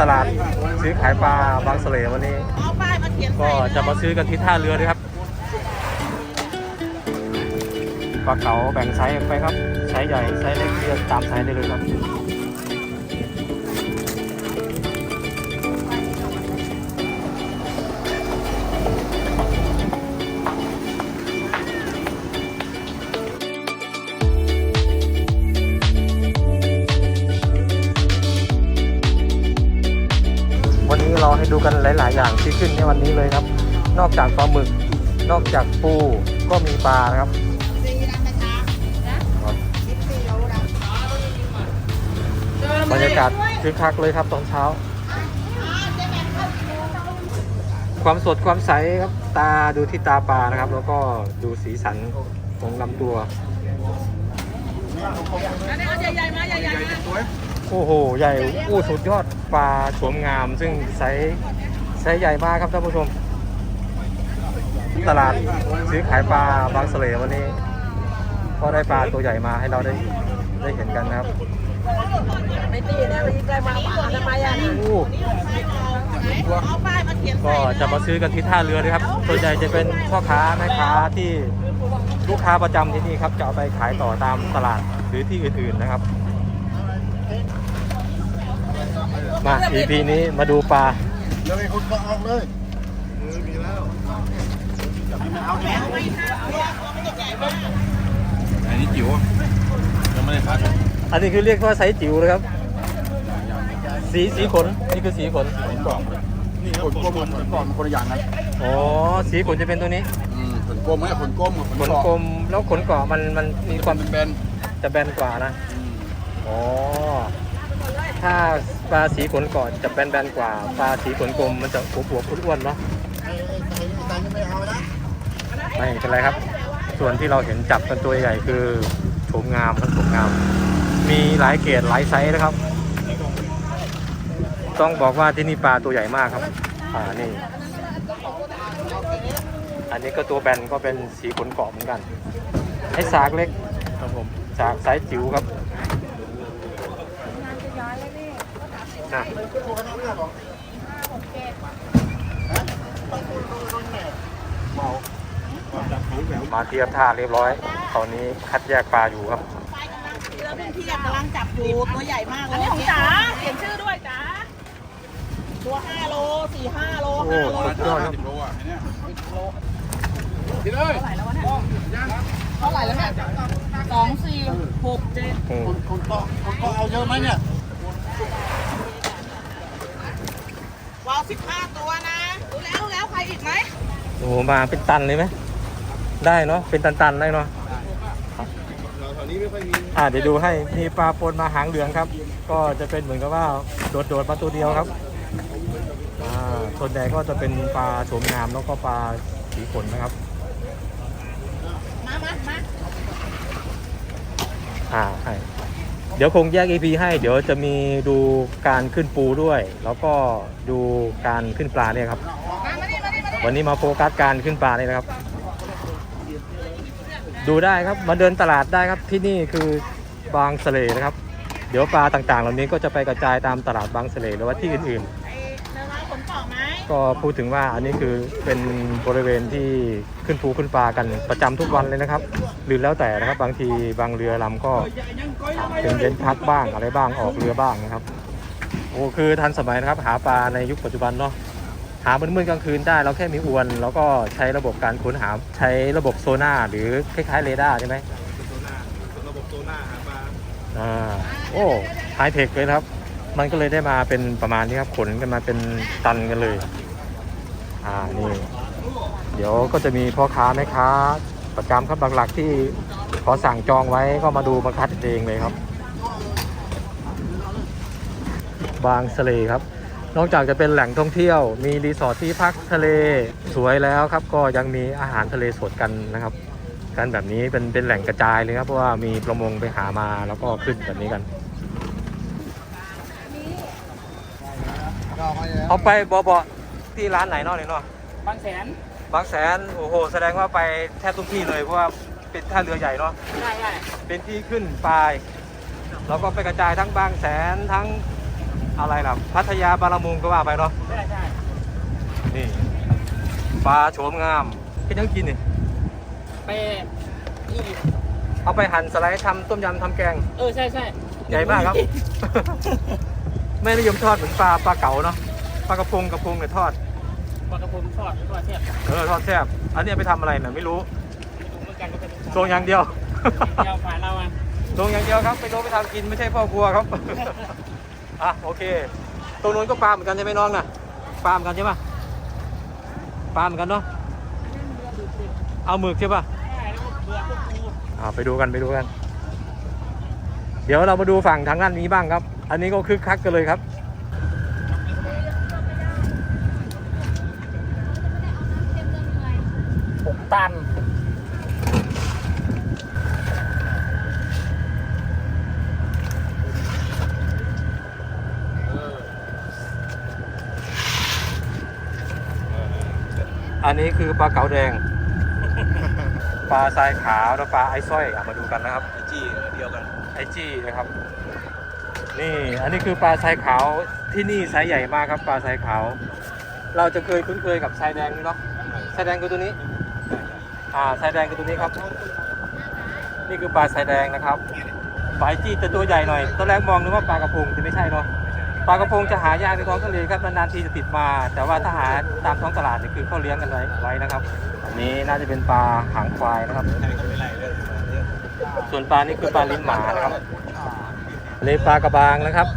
ตลาดซื้อขายปลาบางเสลวันนี้เอาป้ายมาเขียนก็จะมาซื้อกันที่ท่าเรือด้วยครับปลาเก๋าแบ่งไซส์ไปครับไซส์ใหญ่ไซส์เล็กเลือกตามไซส์ได้เลยครับ ดูกันหลาย ๆ อย่างที่ขึ้นในวันนี้เลยครับ นอกจากปลาหมึก นอกจากปูก็มีปลานะครับสี่นะแม่ค้าสิบสี่โลนะบรรยากาศคึกคักเลยครับตอนเช้า ความสดความใสครับตาดูที่ตาปลานะครับ แล้วก็ดูสีสันของลำตัวอันนี้เอาใหญ่ๆมาใหญ่ๆมา โอ้โห ใหญ่อู้สุดยอดปลาสวมงาม ซึ่งไซส์ไซส์ใหญ่มากครับท่านผู้ชม ตลาดซื้อขายปลาบางเสลวันนี้ ก็ได้ปลาตัวใหญ่มาให้เราได้ได้เห็นกันนะครับไม่ตีนะไม่ได้มาหาทำไมอะโอ้เอาป้ายมาเขียนก็จะมาซื้อกันที่ท่าเรือด้วยครับส่วนใหญ่จะเป็นพ่อค้าแม่ค้าที่ลูกค้าประจำที่นี่ครับจะเอาไปขายต่อตามตลาดหรือที่อื่นๆนะครับ มา EP นี้มาดูปลาแล้วไอ้คนก็ออกเลยเออมีแล้วอันนี้จิ๋วยังไม่ได้คัดอันนี้คือเรียกว่าไซส์จิ๋วนะครับ สีสีขน นี่คือสีขนกล่องนี่ขนกลมขนกล่องมันคนละอย่างกันอ๋อสีขนจะเป็นตัวนี้อืมขนกลมไหมขนกลมกับขนกลมแล้วขนเกาะมันมันมีความเป็นแบนจะแบนกว่านะอืมอ๋อถ้า ปลาสีขนกาะจะแบนๆกว่า ปลาสีขนกลมมันจะอวบๆอ้วนๆเนาะไม่เป็นไรครับ ส่วนที่เราเห็นจับกันตัวใหญ่คือโฉมงามมันโฉมงาม มีหลายเกรดหลายไซส์นะครับ ต้องบอกว่าที่นี่ปลาตัวใหญ่มากครับอ่านี่อันนี้ก็ตัวแบนก็เป็นสีขนกาะเหมือนกันไอ้สากเล็กครับผมสากไซส์จิ๋วครับ นะมาเทียบท่าเรียบร้อยตอนนี้คัดแยกปลาอยู่ครับเรือเป็นที่กำลังจับอยู่ตัวใหญ่มากเลยอันนี้ของจ๋าเขียนชื่อด้วยจ๋าตัวห้าโลสี่ห้าโลโอ้ห้าโลสุดยอดครับสิบโลอะเนี่ยกินเลยเท่าไหร่แล้วเนี่ยสองสี่หกเจ็ดอืมคนคนก็คนก็เอาเยอะไหมเนี่ย วาวสิบห้าตัวนะ รู้แล้วรู้แล้วใครอีกไหมโอ้โหมาเป็นตันเลยไหมได้เนาะเป็นตันๆได้เนาะแถวนี้ไม่ค่อยมีอ่าเดี๋ยวดูให้มีปลาปนมาหางเหลืองครับ ก็จะเป็นเหมือนกับว่าโดดๆมาตัวเดียวครับอ่าส่วนใหญ่ก็จะเป็นปลาโฉมงามแล้วก็ปลาสีขนนะครับ มามามาอ่าใช่ เดี๋ยวคงแยก EP ให้เดี๋ยวจะมีดูการขึ้นปูด้วย แล้วก็ดูการขึ้นปลาเนี่ยครับมามานี่มานี่มานี่วันนี้มาโฟกัสการขึ้นปลาเนี่ยนะครับ ดูได้ครับมาเดินตลาดได้ครับที่นี่คือบางเสลนะครับ เดี๋ยวปลาต่างๆ เหล่านี้ก็จะไปกระจายตามตลาดบางเสลหรือว่าที่อื่นไก็พูดถึงว่าอันนี้คือเป็นบริเวณที่ขึ้นปูขึ้นปลากันประจำทุกวันเลยนะครับ หรือแล้วแต่นะครับ บางทีบางเรือลำก็เป็นเย็นพักบ้างอะไรบ้างออกเรือบ้างนะครับโอ้คือทันสมัยนะครับ หาปลาในยุคปัจจุบันเนาะหามืดๆกลางคืนได้เราแค่มีอวน แล้วก็ใช้ระบบการค้นหาใช้ระบบโซน่าหรือคล้ายๆเรดาร์ใช่ไหมระบบโซน่าหาปลาอ่าโอ้ไฮเทคเลยนะครับ มันก็เลยได้มาเป็นประมาณนี้ครับขนกันมาเป็นตันกันเลย อ่านี่เดี๋ยวก็จะมีพ่อค้าแม่ค้า ประจำครับหลักๆที่ขอสั่งจองไว้ก็มาดูมาคัดเองเลยครับ บางสะเลครับ นอกจากจะเป็นแหล่งท่องเที่ยว มีรีสอร์ทที่พักทะเลสวยแล้วครับ ก็ยังมีอาหารทะเลสดกันนะครับกันแบบนี้เป็นเป็นแหล่งกระจายเลยครับเพราะว่ามีประมงไปหามาแล้วก็ขึ้นแบบนี้กัน เอาไปบอบอที่ร้านไหนเนอกเนี่ยเนาะบางแสนบางแสนโอ้โห แสดงว่าไปแทบทุกที่เลยเพราะว่าเป็นท่าเรือใหญ่เนาะใช่ใช่เป็นที่ขึ้นปลายแล้วก็ไปกระจายทั้งบางแสนทั้งอะไรล่ะพัทยาบารามุงก็ว่าไปเนาะใช่ใช่นี่ปลาโฉมงามพี่ยังกินนี่ไปนี่เอาไปหั่นสไลด์ทำต้มยำทำแกง เออใช่ใช่ใหญ่มากครับ ไม่นิยมทอดเหมือนปลาปลาเก๋าเนาะปลากระพงกระพงเนี่ยทอดปลากระพงทอดหรือว่าแซ่บเออทอดแซ่บอันนี้เอาไปทำอะไรเนี่ยไม่รู้ดูเหมือนกันก็เป็นทรงอย่างเดียวเดียวผ่านเราอะทรงอย่างเดียวครับไปโดนไปทำกินไม่ใช่พ่อครัวครับอะโอเคตรงนู้นก็ปลาเหมือนกันใช่ไหมน้องน่ะปลาเหมือนกันใช่ปะปลาเหมือนกันเนาะเอาหมึกใช่ปะใช่แล้วก็เบื่อพวกกูอ่าไปดูกันไปดูกัน เดี๋ยวเรามาดูฝั่งทางด้านนี้บ้างครับ อันนี้ก็คึกคักกันเลยครับหกตันอันนี้คือปลาเก๋าแดง ปลาทรายขาวและปลาไอ้สร้อยอะมาดูกันนะครับ ไอจี้เดียวกัน ไอจี้นะครับ นี่อันนี้คือปลาทรายขาวที่นี่ไซส์ใหญ่มากครับปลาทรายขาว เราจะเคยคุ้นเคยกับทรายแดงนี่เนาะทรายแดงคือตัวนี้ อ่าทรายแดงคือตัวนี้ครับ นี่คือปลาทรายแดงนะครับปลาจี้จะตัวใหญ่หน่อยตอนแรกมองนึกว่าปลากระพงแต่ไม่ใช่เนาะปลากระพงจะหายากในท้องทะเลครับนานๆทีจะติดมา แต่ว่าถ้าหาตามท้องตลาดนี่คือเขาเลี้ยงกันไว้ไว้นะครับ อันนี้น่าจะเป็นปลาหางควายนะครับส่วนปลานี่คือปลาลิ้นหมานะครับ อันนี้ปลากระบางนะครับ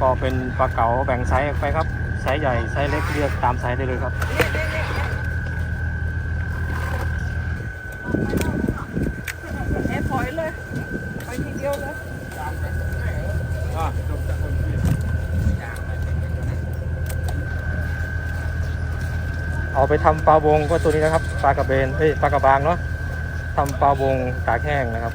ก็เป็นปลาเก๋าแบ่งไซส์ออกไปครับ ไซส์ใหญ่ไซส์เล็กเลือกตามไซส์ได้เลยครับเอ้ปล่อยเลยไปทีเดียวเลยเอาไปทำปลาวงก็ตัวนี้นะครับปลากระเบนเอ้ยปลากระบางเนาะทำปลาวงตากแห้งนะครับ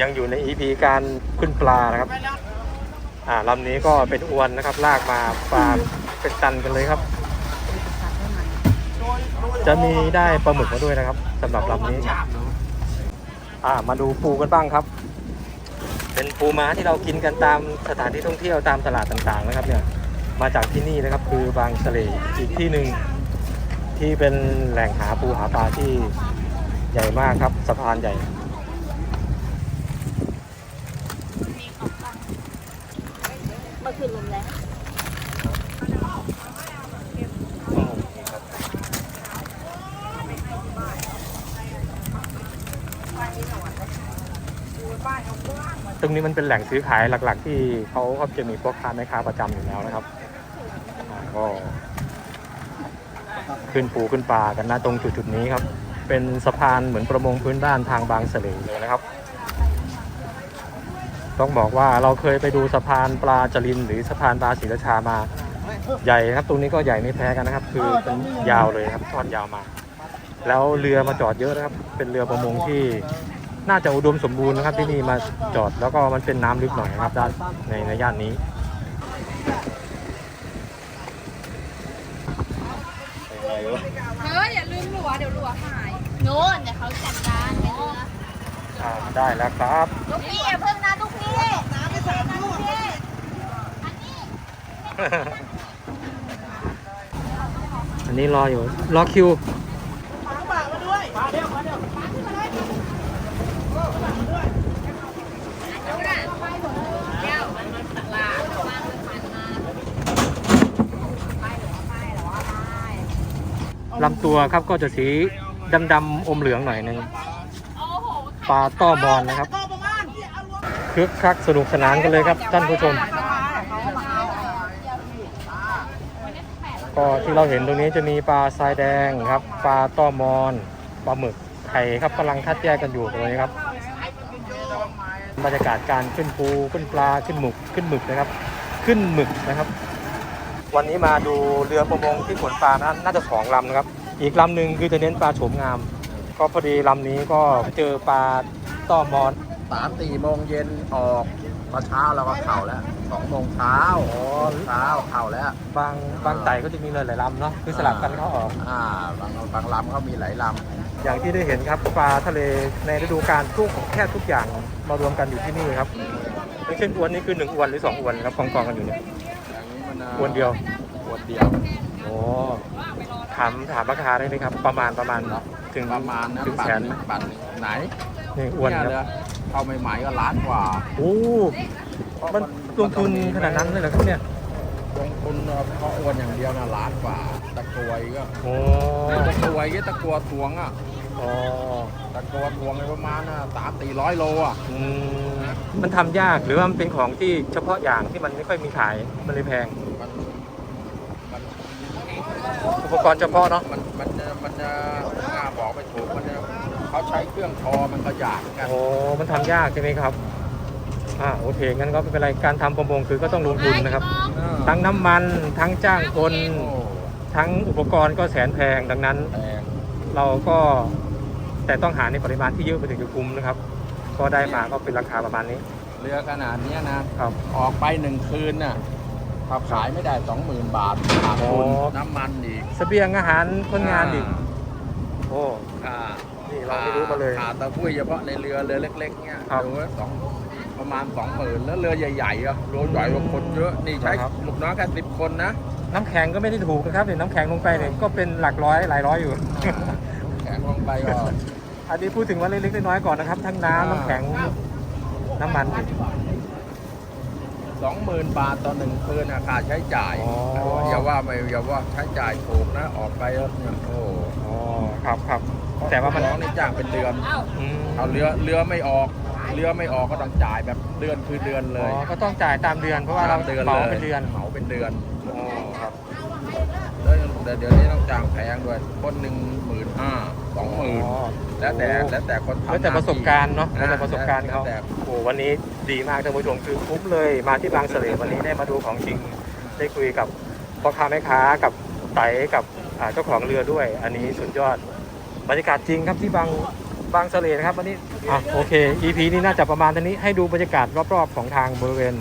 ยังอยู่ใน EP การขึ้นปลานะครับ อ่าลำนี้ก็เป็นอวนนะครับ ลากมาปลาเป็นตันกันเลยครับ จะมีได้ปลาหมึกมาด้วยนะครับสำหรับลำนี้ อ่ามาดูปูกันบ้างครับ เป็นปูม้าที่เรากินกันตามสถานที่ท่องเที่ยวตามตลาดต่างๆนะครับเนี่ยมาจากที่นี่นะครับคือบางสะเลอีกที่หนึ่งที่เป็นแหล่งหาปูหาปลาที่ใหญ่มากครับสะพานใหญ่ เมื่อคืนลมแรง ตรงนี้มันเป็นแหล่งซื้อขายหลัก ๆ ที่เขาเขาจะมีพ่อค้าแม่ค้าประจำอยู่แล้วนะครับอ่าก็ขึ้นปูขึ้นปลากันนะตรงจุดๆนี้ครับ เป็นสะพานเหมือนประมงพื้นบ้านทางบางเสลเลยนะครับ ต้องบอกว่าเราเคยไปดูสะพานปลาจริน หรือสะพานปลาศรีราชามาใหญ่ครับ ตรงนี้ก็ใหญ่ไม่แพ้กันนะครับ คือเป็นยาวเลยครับทอดยาวมา แล้วเรือมาจอดเยอะนะครับ เป็นเรือประมงที่ น่าจะอุดมสมบูรณ์นะครับที่นี่มาจอดแล้วก็มันเป็นน้ำลึกหน่อยนะครับด้านในในย่านนี้เฮ้ยอย่าลืมหลัวเดี๋ยวหลัวหายโน่นเดี๋ยวเขาจัดการไปเรืออ่าได้แล้วครับลูกพี่อย่าเพิ่งนะลูกพี่น้ำไม่สามลูกอันนี้รออยู่รอคิว ฝาปากมาด้วยฝาเดียวฝาเดียว แก้วมันมันตลาดว่างมันมาไปหรอไปหรอไป ลำตัวครับก็จะสีดำๆอมเหลืองหน่อยหนึ่งปลาต้อบอลนะครับก็ประมาณคึกคักสนุกสนานกันเลยครับท่านผู้ชม ก็ที่เราเห็นตรงนี้จะมีปลาทรายแดงครับ ปลาต้อมอนปลาหมึกไข่ครับกำลังคัดแยกกันอยู่ตรงนี้ครับบรรยากาศการขึ้นปูขึ้นปลาขึ้นหมึกขึ้นหมึกนะครับ ขึ้นหมึกนะครับ วันนี้มาดูเรือประมงที่ขนปลานะน่าจะสองลำนะครับ อีกลำหนึ่งคือจะเน้นปลาโฉมงาม ก็พอดีลำนี้ก็เจอปลาต้อมอนสามสี่โมงเย็นออกมาเช้าเราก็เข่าแล้วอสองโมงเช้าอ๋อเช้าเข้าแล้ว บางบางไต่ก็จะมีหลายๆลำเนาะคือสลับกันเข้าออกอ่าบางบางลำเขามีหลายลอย่างที่ได้เห็นครับปลาทะเลในฤดูกาลทุกแค่ทุกอย่างมารวมกันอยู่ที่นี่ครับอย่างเช่นอวนนี่คือหนึ่งอวนหรือสองอวนครับกองกองๆกันอยู่เนี่ยำ อย่างนี้มันอวนเดียวอวนเดียว โอ้ถามถามราคาได้ไหมครับ ประมาณประมาณถึงประมาณนะถึงปั่แสนนไหมปั่นไหนนี่อวนเนี่ยคเลรับยเข้าใหม่ๆก็ล้านกว่าโอ้มันลงทุนขนาดนั้นเลยเหรอครับเนี่ยลงทุนเพราะอวนอย่างเดียวนะล้านกว่า ตะกรวยก็โอ้ตะกรวยก็ตะกัวทวงอะอ๋อตะกัวทวงในประมาณน่ะสามสี่ร้อยโลอะอืมมันทำยากหรือว่ามันเป็นของที่เฉพาะอย่างที่มันไม่ค่อยมีขายมันเลยแพง มันมัน อุ ปกรณ์เฉพาะเนาะมันมันจะมันจะอ่าบอกไม่ถูกมันจะเขาใช้เครื่องทอมันก็ยากเหมือนกันโอ้มันทำยากใช่ไหมครับอ่าโอเคงั้นก็ไม่เป็นไรการทำประมงคือก็ต้องลงทุนนะครับ เออทั้งน้ำมันทั้งจ้างคนโอ้ทั้งอุปกรณ์ก็แสนแพงดังนั้น แพงเราก็แต่ต้องหาในปริมาณที่เยอะไปถึงจะคุ้มนะครับ ก็ได้มาก็เป็นราคาประมาณนี้เรือขนาดเนี้ยนะครับ ออกไปหนึ่งคืนน่ะ ถ้าขายไม่ได้สองหมื่นบาทขาดทุนโอ้น้ำมันอีกเสบียงอาหารคนงานอีกโอ้ อ่านี่เราไม่รู้มาเลยขาดตะกุ้ยเฉพาะในเรือเรือเล็ก ๆเนี่ยครับดูว่าสองประมาณสองหมื่นแล้วเรือใหญ่ๆอะเรือใหญ่กว่าคนเยอะนี่ใช้ครับลูกน้องแค่สิบคนนะน้ำแข็งก็ไม่ได้ถูกนะครับเนี่ยน้ำแข็งลงไปเนี่ยก็เป็นหลักร้อยหลายร้อยอยู่ แข็งลงไปก็อันนี้พูดถึงว่าเล็กๆน้อยๆก่อนนะครับ ทั้งน้ำน้ำแข็งน้ำมันอีก สองหมื่นบาทต่อหนึ่งคืนนะค่าใช้จ่ายอ๋ออย่าว่าไม่อย่าว่าใช้จ่ายถูกนะออกไปแล้วเนี่ยโอ้อ๋อครับครับ แต่ว่ามันร้องนี่จ้างเป็นเดือน อืมเอาเรือเรือไม่ออก เรือไม่ออกก็ต้องจ่ายแบบเดือนคือเดือนเลอ๋อยก็ต้องจ่ายตามเดือนเพราะว่าเราเดือนเหมาลยเป็นเดือนเหมาเป็นเดือนอ๋อครับ แล้วแต่เดี๋ยวนี้ต้องจ้างแพงด้วย คนหนึ่งหมื่นห้าสองหมื่นอ๋อ แล้วแต่แล้วแต่คนทำแล้วแต่ประสบการณ์เนาะแล้วแต่ประสบการณ์เขาแล้วแต่โอ้วันนี้ดีมากท่านผู้ชมคือคุ้มเลยมาที่บางเสลวันนี้ได้มาดูของจริงได้คุยกับพ่อค้าแม่ค้ากับไต่กับอ่าเจ้าของเรือด้วย อันนี้สุดยอดบรรยากาศจริงครับที่บางบางเสลนะครับวันนี้อะโอเค EP นี้น่าจะประมาณเท่านี้ให้ดูบรรยากาศรอบๆของทางบริเวณ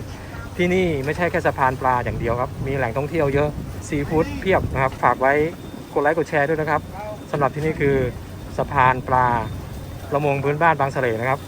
ที่นี่ไม่ใช่แค่สะพานปลาอย่างเดียวครับ มีแหล่งท่องเที่ยวเยอะซีฟู้ดเพียบนะครับ ฝากไว้กดไลค์กดแชร์ด้วยนะครับสำหรับที่นี่คือ สะพานปลาประมงพื้นบ้านบางเสลนะครับ